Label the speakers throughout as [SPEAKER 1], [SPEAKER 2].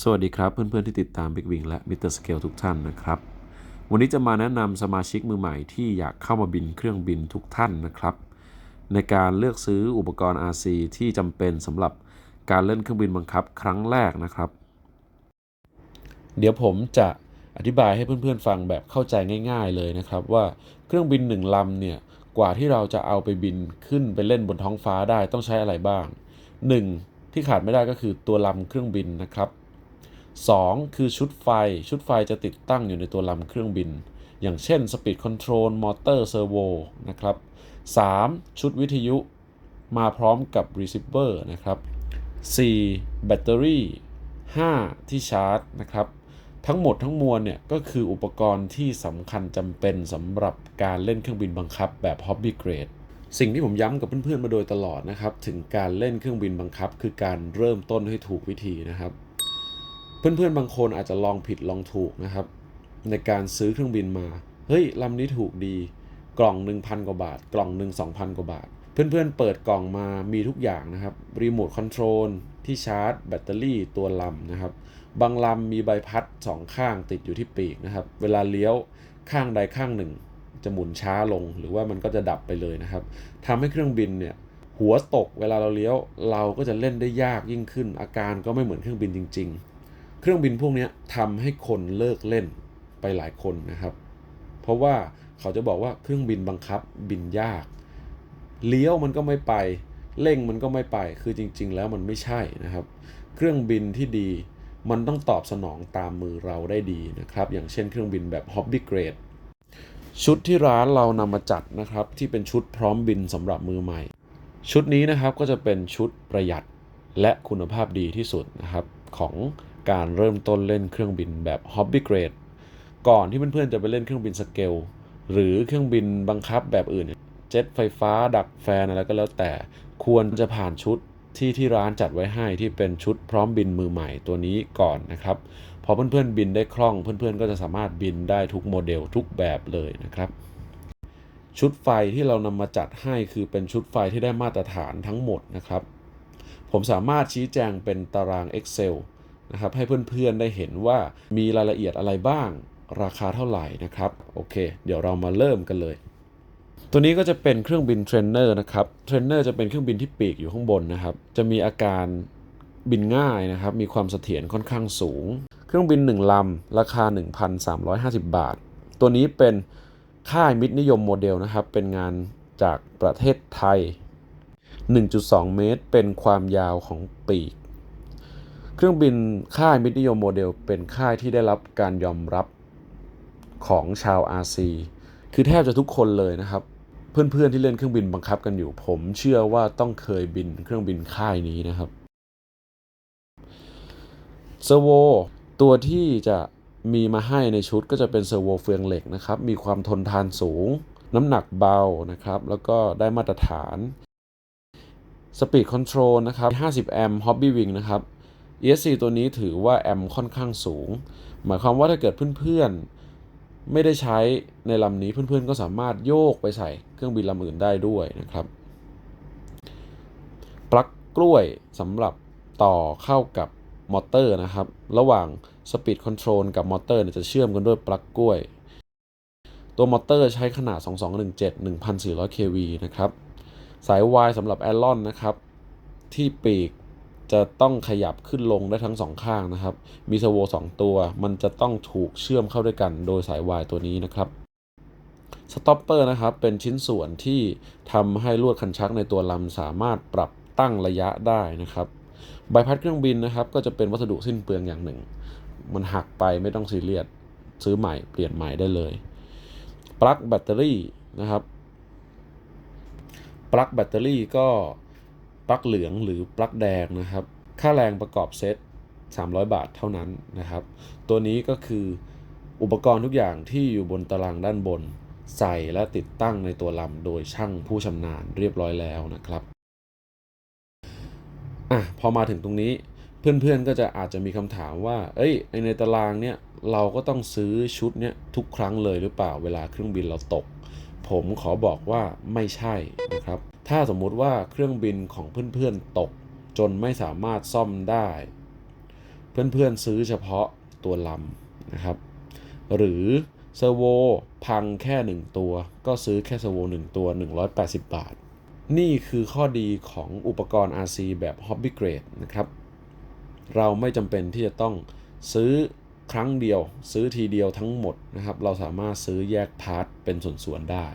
[SPEAKER 1] สวัสดีครับเพื่อนๆที่ติดตาม Big Wing และ Mr. Scale ทุกท่านนะครับ วันนี้จะมาแนะนำสมาชิกมือใหม่ที่อยากเข้ามาบินเครื่องบินทุกท่านนะครับ ในการเลือกซื้ออุปกรณ์ RC ที่จำเป็นสำหรับการเล่นเครื่องบินบังคับครั้งแรกนะครับ เดี๋ยวผมจะอธิบายให้เพื่อนๆฟังแบบเข้าใจง่าย ๆ เลยนะครับว่าเครื่องบินหนึ่งลำเนี่ยกว่าที่เราจะเอาไปบินขึ้นไปเล่นบนท้องฟ้าได้ต้องใช้อะไรบ้าง 1. ที่ขาดไม่ได้ก็คือตัวลำเครื่องบินนะครับ 2. คือชุดไฟ ชุดไฟจะติดตั้งอยู่ในตัวลำเครื่องบิน อย่างเช่น Speed Control Motor Servo นะครับ 3. ชุดวิทยุมาพร้อมกับ Receiver นะครับ 4. แบตเตอรี่ 5. ที่ชาร์จนะครับ ทั้งหมดทั้งมวลเนี่ยก็คืออุปกรณ์ที่สำคัญจำเป็นสำหรับการเล่นเครื่องบินบังคับแบบ Hobby Grade สิ่งที่ผมย้ำกับเพื่อนๆมาโดยตลอดนะครับ ถึงการเล่นเครื่องบินบังคับ คือการเริ่มต้นให้ถูกวิธีนะครับ เพื่อนๆบางคนอาจจะลองผิดลองถูกนะครับ ในการซื้อเครื่องบินมา เฮ้ยลำนี้ถูกดี กล่อง1,000กว่าบาท กล่องหนึ่ง2,000กว่าบาท เพื่อนๆเปิดกล่องมามีทุกอย่างนะครับ รีโมทคอนโทรลที่ชาร์จ แบตเตอรี่ตัวลำนะครับ บางลำมีใบพัดสองข้างติดอยู่ที่ปีกนะครับ เวลาเลี้ยวข้างใดข้างหนึ่ง จะหมุนช้าลงหรือว่ามันก็จะดับไปเลยนะครับทำให้เครื่องบินเนี่ยหัวตกเวลาเราเลี้ยวเราก็จะเล่นได้ยากยิ่งขึ้น อาการก็ไม่เหมือนเครื่องบินจริง ๆ เครื่องบินพวกนี้ทำให้คนเลิกเล่นไปหลายคนนะครับ เพราะว่าเขาจะบอกว่าเครื่องบินบังคับบินยาก เลี้ยวมันก็ไม่ไป เร่งมันก็ไม่ไป คือจริง ๆ แล้วมันไม่ใช่นะครับ เครื่องบินที่ดีมันต้องตอบสนองตามมือเราได้ดีนะครับ อย่างเช่นเครื่องบินแบบ Hobby Grade ชุดที่ร้านเรานำมาจัดนะครับ ที่เป็นชุดพร้อมบินสำหรับมือใหม่ ชุดนี้นะครับก็จะเป็นชุดประหยัดและคุณภาพดีที่สุดนะครับของ การเริ่มต้นเล่นเครื่องบินแบบ Hobby Grade ก่อนที่เพื่อนๆจะไปเล่นเครื่องบินสเกลหรือเครื่องบินบังคับแบบอื่น เจ็ตไฟฟ้าดักแฟนอะไรก็แล้วแต่ควรจะผ่านชุดที่ที่ร้านจัดไว้ให้ที่เป็นชุดพร้อมบินมือใหม่ตัวนี้ก่อนนะครับ พอเพื่อนๆบินได้คล่องเพื่อนๆ ก็จะสามารถบินได้ทุกโมเดลทุกแบบเลยนะครับ ชุดไฟที่เรานำมาจัดให้คือเป็นชุดไฟที่ได้มาตรฐานทั้งหมดนะครับ ผมสามารถชี้แจงเป็นตาราง Excel นะครับให้เพื่อนๆได้เห็นว่ามีรายละเอียดอะไรบ้าง ราคาเท่าไหร่นะครับโอเค เดี๋ยวเรามาเริ่มกันเลยตัวนี้ก็จะเป็นเครื่องบินเทรนเนอร์นะครับ เทรนเนอร์จะเป็นเครื่องบินที่ปีกอยู่ข้างบนนะครับ จะมีอาการบินง่ายนะครับ มีความเสถียรค่อนข้างสูง เครื่องบิน 1 ลำ ราคา 1,350 บาท ตัวนี้เป็นค่ายมิตรนิยมโมเดลนะครับ เป็นงานจากประเทศไทย 1.2 เมตร เป็นความยาวของปีก ครื่องบินค่ายมิตรนิยมโมเดลเป็นค่ายที่ได้รับการยอมรับของชาว RC คือแทบจะทุกคนเลยนะครับ เพื่อนๆที่เล่นเครื่องบินบังคับกันอยู่ ผมเชื่อว่าต้องเคยบินเครื่องบินค่ายนี้นะครับเซอร์โวตัวที่จะมีมาให้ในชุดก็จะเป็นเซอร์โวเฟืองเหล็กนะครับ มีความทนทานสูง น้ำหนักเบานะครับ แล้วก็ได้มาตรฐาน Speed Control นะครับ 50 แอมป์ Hobby Wing นะครับ ESC ตัวนี้ถือว่าแอมป์ค่อนข้างสูง หมายความว่าถ้าเกิดเพื่อนๆ ไม่ได้ใช้ในลำนี้เพื่อนๆ ก็สามารถโยกไปใส่เครื่องบินลำอื่นได้ด้วยนะครับ ปลั๊กกล้วยสำหรับต่อเข้ากับมอเตอร์นะครับ ระหว่าง Speed Control กับมอเตอร์จะเชื่อมกันด้วยปลั๊กกล้วย ตัวมอเตอร์ใช้ขนาด 2217 1400 kV นะครับ สายวายสำหรับแอรอนนะครับ ที่ปีก จะต้องขยับขึ้นลงได้ทั้งสองข้างนะครับ มีเซอร์โวสองตัว มันจะต้องถูกเชื่อมเข้าด้วยกันโดยสายวายตัวนี้นะครับสต็อปเปอร์นะครับเป็นชิ้นส่วนที่ทำให้ลวดคันชักในตัวลำสามารถปรับตั้งระยะได้นะครับใบพัดเครื่องบินนะครับ ก็จะเป็นวัสดุสิ้นเปลืองอย่างหนึ่ง มันหักไปไม่ต้องซีเรียสซื้อใหม่เปลี่ยนใหม่ได้เลยปลั๊กแบตเตอรี่นะครับปลั๊กแบตเตอรี่ก็ ปลั๊กเหลืองหรือปลั๊กแดงนะครับ ค่าแรงประกอบเซต 300 บาทเท่านั้นนะครับ ตัวนี้ก็คืออุปกรณ์ทุกอย่างที่อยู่บนตารางด้านบน ใส่และติดตั้งในตัวลำโดยช่างผู้ชำนาญเรียบร้อยแล้วนะครับอะพอมาถึงตรงนี้เพื่อนๆก็จะอาจจะมีคำถามว่า เอ้ยในตารางเนี่ยเราก็ต้องซื้อชุดเนี่ยทุกครั้งเลยหรือเปล่าเวลาเครื่องบินเราตก ผมขอบอกว่าไม่ใช่นะครับ ถ้าสมมุติว่าเครื่องบินของเพื่อนๆตกจนไม่สามารถซ่อมได้ เพื่อนๆซื้อเฉพาะตัวลำนะครับ หรือเซอร์โวพังแค่ 1 ตัว ก็ซื้อแค่เซอร์โว1 ตัว 180 บาท นี่คือข้อดีของอุปกรณ์ RC แบบ Hobby Grade นะครับ เราไม่จำเป็นที่จะต้องซื้อครั้งเดียว ซื้อทีเดียวทั้งหมดนะครับ เราสามารถซื้อแยกพาร์ทเป็นส่วนๆได้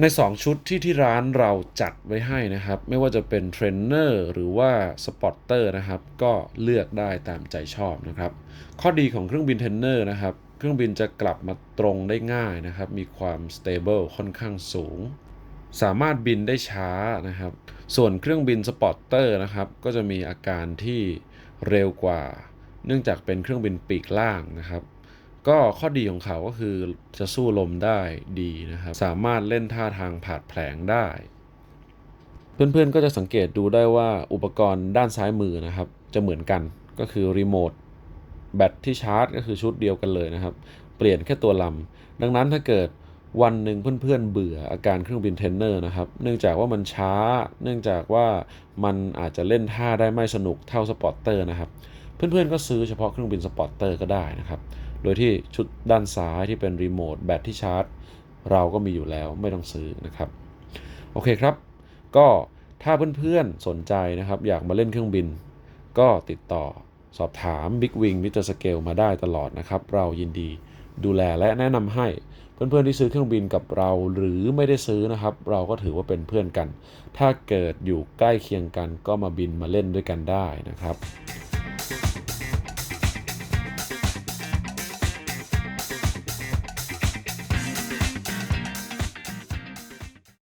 [SPEAKER 1] ใน 2 ชุดที่ที่ร้านเราจัดไว้ให้นะครับ ไม่ว่าจะเป็นเทรนเนอร์หรือว่าสปอตเตอร์นะครับ ก็เลือกได้ตามใจชอบนะครับ ข้อดีของเครื่องบินเทรนเนอร์นะครับ เครื่องบินจะกลับมาตรงได้ง่ายนะครับ มีความ stable ค่อนข้างสูง สามารถบินได้ช้านะครับ ส่วนเครื่องบินสปอตเตอร์นะครับ ก็จะมีอาการที่เร็วกว่า เนื่องจากเป็นเครื่องบินปีกล่างนะครับ ก็ข้อดีของเขาก็คือจะสู้ลมได้ดีนะครับ สามารถเล่นท่าทางผาดแผลงได้ เพื่อนๆก็จะสังเกตดูได้ว่าอุปกรณ์ด้านซ้ายมือนะครับ จะเหมือนกันก็คือรีโมทแบตที่ชาร์จก็คือชุดเดียวกันเลยนะครับ เปลี่ยนแค่ตัวลำ ดังนั้นถ้าเกิดวันหนึ่งเพื่อนๆเบื่ออาการเครื่องบินเทนเนอร์นะครับ เนื่องจากว่ามันช้า เนื่องจากว่ามันอาจจะเล่นท่าได้ไม่สนุกเท่าสปอร์ตเตอร์นะครับ เพื่อนๆก็ซื้อเฉพาะเครื่องบินสปอร์ตเตอร์ก็ได้นะครับ โดยที่ชุดด้านซ้ายที่เป็นรีโมทแบตที่ชาร์จ เราก็มีอยู่แล้วไม่ต้องซื้อนะครับ โอเคครับ ก็ถ้าเพื่อนๆสนใจนะครับ อยากมาเล่นเครื่องบิน ก็ติดต่อสอบถาม Big Wing Mr. Scale มาได้ตลอดนะครับ เรายินดีดูแลและแนะนำให้เพื่อนๆที่ซื้อเครื่องบินกับเราหรือไม่ได้ซื้อนะครับ เราก็ถือว่าเป็นเพื่อนกัน ถ้าเกิดอยู่ใกล้เคียงกันก็มาบินมาเล่นด้วยกันได้นะครับ